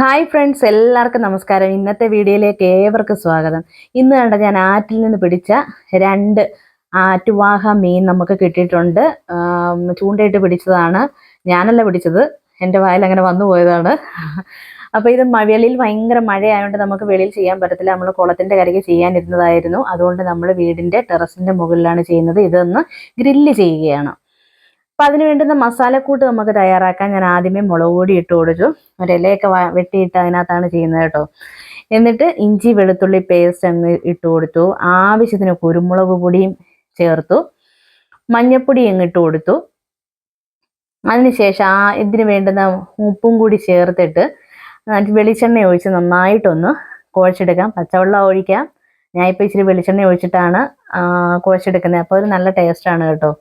Hi friends എല്ലാവർക്കും നമസ്കാരം. ഇന്നത്തെ വീഡിയോയിലേക്ക് ഏവർക്കും സ്വാഗതം. ഇന്ന് കണ്ട ഞാൻ ആറ്റിൽ നിന്ന് പിടിച്ച രണ്ട് ആറ്റുവാഹ മീൻ നമുക്ക് കിട്ടിയിട്ടുണ്ട്. ചൂണ്ടയിട്ട് പിടിച്ചതാണ്. ഞാനല്ല പിടിച്ചത്. എന്റെ വായിൽ അങ്ങനെ വന്നു പോയതാണ്. അപ്പോൾ ഇത് വെളിയിൽ ഭയങ്കര മഴയായതുകൊണ്ട് നമുക്ക് വെളിയിൽ ചെയ്യാൻ പറ്റത്തില്ല. നമ്മൾ കുളത്തിന്റെ കരയ്ക്ക് ചെയ്യാനിരുന്നതായിരുന്നു. അതുകൊണ്ട് നമ്മൾ വീടിന്റെ ടെറസിന്റെ മുകളിലാണ് ചെയ്യുന്നത്. ഇതൊന്ന് ഗ്രില്ല് ചെയ്യുകയാണ്. അപ്പം അതിന് വേണ്ടുന്ന മസാലക്കൂട്ട് നമുക്ക് തയ്യാറാക്കാൻ ഞാൻ ആദ്യമേ മുളക് പൊടി ഇട്ട് കൊടുത്തു. ഒരു ഇലയൊക്കെ വ- വെട്ടിയിട്ട് അതിനകത്താണ് ചെയ്യുന്നത് കേട്ടോ. എന്നിട്ട് ഇഞ്ചി വെളുത്തുള്ളി പേസ്റ്റ് അങ്ങ് ഇട്ട് കൊടുത്തു. ആവശ്യത്തിന് കുരുമുളക് പൊടിയും ചേർത്തു. മഞ്ഞപ്പൊടി അങ്ങ് ഇട്ട് കൊടുത്തു. അതിനുശേഷം ആ ഇതിന് വേണ്ടുന്ന ഉപ്പും കൂടി ചേർത്തിട്ട് വെളിച്ചെണ്ണ ഒഴിച്ച് നന്നായിട്ടൊന്ന് കുഴച്ചെടുക്കാം. പച്ചവെള്ളം ഒഴിക്കാം. ഞാൻ ഇപ്പോൾ ഇച്ചിരി വെളിച്ചെണ്ണ ഒഴിച്ചിട്ടാണ് കുഴച്ചെടുക്കുന്നത്. അപ്പോൾ ഒരു നല്ല ടേസ്റ്റാണ് കേട്ടോ.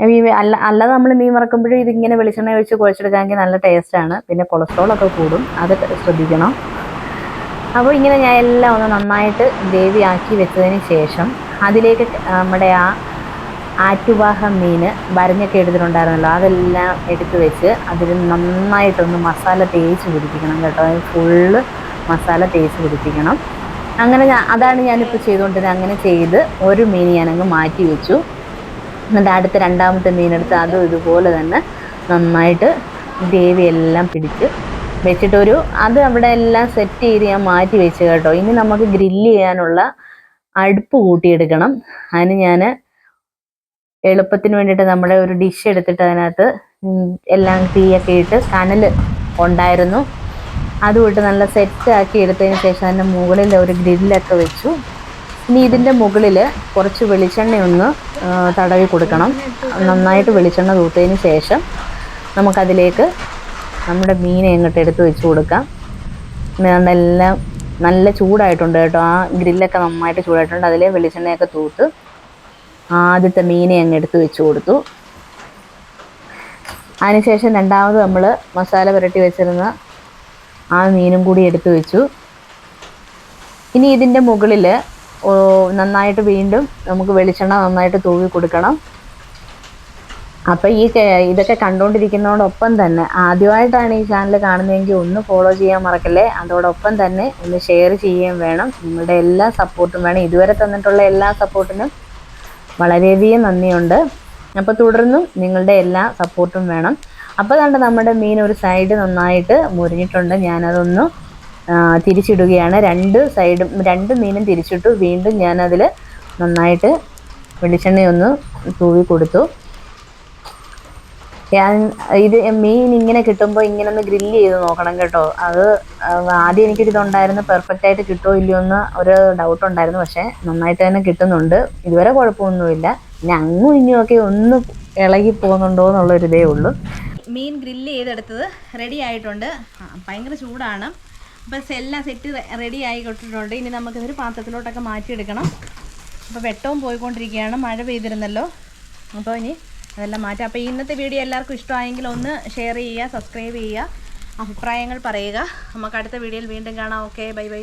ഈ അല്ല അല്ലാതെ നമ്മൾ മീൻ വറക്കുമ്പോഴും ഇതിങ്ങനെ വെളിച്ചെണ്ണ ഒഴിച്ച് കുഴച്ചെടുക്കാമെങ്കിൽ നല്ല ടേസ്റ്റാണ് പിന്നെ കൊളസ്ട്രോൾ ഒക്കെ കൂടും. അത് ശ്രദ്ധിക്കണം. അപ്പോൾ ഇങ്ങനെ ഞാൻ എല്ലാം ഒന്ന് നന്നായിട്ട് ഗ്രേവി ആക്കി വെച്ചതിന് ശേഷം അതിലേക്ക് നമ്മുടെ ആ ആറ്റുവാഹ മീൻ വരഞ്ഞൊക്കെ എടുത്തിട്ടുണ്ടായിരുന്നല്ലോ. അതെല്ലാം എടുത്ത് വെച്ച് അതിൽ നന്നായിട്ടൊന്ന് മസാല തേച്ച് പിടിപ്പിക്കണം കേട്ടോ. ഫുള്ള് മസാല തേച്ച് പിടിപ്പിക്കണം. അങ്ങനെ ഞാൻ അതാണ് ഞാനിപ്പോൾ ചെയ്തുകൊണ്ടിരുന്നത്. അങ്ങനെ ചെയ്ത് ഒരു മീൻ ഞാനങ്ങ് മാറ്റി വെച്ചു. എന്നിട്ട് അടുത്ത രണ്ടാമത്തെ മീനെടുത്ത് അതും ഇതുപോലെ തന്നെ നന്നായിട്ട് ദേവി എല്ലാം പിടിച്ച് വെച്ചിട്ടൊരു അത് അവിടെ എല്ലാം സെറ്റ് ചെയ്ത് ഞാൻ മാറ്റി വെച്ച് കേട്ടോ. ഇനി നമുക്ക് ഗ്രില്ല് ചെയ്യാനുള്ള അടുപ്പ് കൂട്ടിയെടുക്കണം. അതിന് ഞാൻ എളുപ്പത്തിന് വേണ്ടിയിട്ട് നമ്മുടെ ഒരു ഡിഷ് എടുത്തിട്ട് അതിനകത്ത് എല്ലാം തീയൊക്കെ ഇട്ട് കനൽ ഉണ്ടായിരുന്നു. അതും ഇട്ട് നല്ല സെറ്റാക്കി എടുത്തതിന് ശേഷം അതിന്റെ മുകളിൽ ഒരു ഗ്രില്ലൊക്കെ വെച്ചു. ഇനി ഇതിന്റെ മുകളിൽ കുറച്ച് വെളിച്ചെണ്ണ ഒന്ന് തടവി കൊടുക്കണം. നന്നായിട്ട് വെളിച്ചെണ്ണ തൂത്തതിന് ശേഷം നമുക്കതിലേക്ക് നമ്മുടെ മീനെ അങ്ങോട്ട് എടുത്ത് വെച്ച് കൊടുക്കാം. എല്ലാം നല്ല ചൂടായിട്ടുണ്ട് കേട്ടോ. ആ ഗ്രില്ലൊക്കെ നന്നായിട്ട് ചൂടായിട്ടുണ്ട്. അതിലെ വെളിച്ചെണ്ണയൊക്കെ തൂത്ത് ആദ്യത്തെ മീനെ അങ്ങ് എടുത്ത് വെച്ച് കൊടുത്തു. അതിനുശേഷം രണ്ടാമത് നമ്മൾ മസാല പുരട്ടി വെച്ചിരുന്ന ആ മീനും കൂടി എടുത്തു വെച്ചു. ഇനി ഇതിന്റെ മുകളിൽ നന്നായിട്ട് വീണ്ടും നമുക്ക് വെളിച്ചെണ്ണ നന്നായിട്ട് തൂവി കൊടുക്കണം. അപ്പോൾ ഈ ഇതൊക്കെ കണ്ടുകൊണ്ടിരിക്കുന്നതോടൊപ്പം തന്നെ ആദ്യമായിട്ടാണ് ഈ ചാനൽ കാണുന്നതെങ്കിൽ ഒന്ന് ഫോളോ ചെയ്യാൻ മറക്കല്ലേ? അതോടൊപ്പം തന്നെ ഒന്ന് ഷെയർ ചെയ്യുകയും വേണം. നിങ്ങളുടെ എല്ലാ സപ്പോർട്ടും വേണം. ഇതുവരെ തന്നിട്ടുള്ള എല്ലാ സപ്പോർട്ടിനും വളരെയധികം നന്ദിയുണ്ട്. അപ്പോൾ തുടർന്നും നിങ്ങളുടെ എല്ലാ സപ്പോർട്ടും വേണം. അപ്പോൾ കണ്ട് നമ്മുടെ മീൻ ഒരു സൈഡ് നന്നായിട്ട് മുരിഞ്ഞിട്ടുണ്ട്. ഞാനതൊന്ന് തിരിച്ചിടുകയാണ്. രണ്ട് സൈഡും രണ്ട് മീനും തിരിച്ചിട്ടു. വീണ്ടും ഞാനതിൽ നന്നായിട്ട് വെളിച്ചെണ്ണയൊന്ന് തൂവി കൊടുത്തു. ഞാൻ ഇത് മീൻ ഇങ്ങനെ കിട്ടുമ്പോൾ ഇങ്ങനെ ഒന്ന് ഗ്രില്ല് ചെയ്ത് നോക്കണം കേട്ടോ. അത് ആദ്യം എനിക്കൊരു ഇതുണ്ടായിരുന്നു. പെർഫെക്റ്റ് ആയിട്ട് കിട്ടുമോ ഇല്ലയോ എന്ന് ഒരു ഡൗട്ട് ഉണ്ടായിരുന്നു. പക്ഷേ നന്നായിട്ട് തന്നെ കിട്ടുന്നുണ്ട്. ഇതുവരെ കുഴപ്പമൊന്നുമില്ല. പിന്നെ അങ്ങും ഇങ്ങും ഒക്കെ ഒന്ന് ഇളകി പോകുന്നുണ്ടോ എന്നുള്ളൊരു ഇതേ ഉള്ളൂ. മീൻ ഗ്രില്ല് ചെയ്തെടുത്തത് റെഡി ആയിട്ടുണ്ട്. ഭയങ്കര ചൂടാണ്. അപ്പോൾ എല്ലാം സെറ്റ് റെഡി ആയി കൊട്ടിട്ടുണ്ട് ഇനി നമുക്കിതൊരു പാത്രത്തിലോട്ടൊക്കെ മാറ്റിയെടുക്കണം. അപ്പോൾ വെട്ടവും പോയിക്കൊണ്ടിരിക്കുകയാണ്. മഴ പെയ്തിരുന്നല്ലോ. അപ്പോൾ ഇനി അതെല്ലാം മാറ്റാം. അപ്പോൾ ഇന്നത്തെ വീഡിയോ എല്ലാവർക്കും ഇഷ്ടമായെങ്കിൽ ഒന്ന് ഷെയർ ചെയ്യുക സബ്സ്ക്രൈബ് ചെയ്യുക അഭിപ്രായങ്ങൾ പറയുക. നമുക്ക് അടുത്ത വീഡിയോയിൽ വീണ്ടും കാണാം. Okay bye bye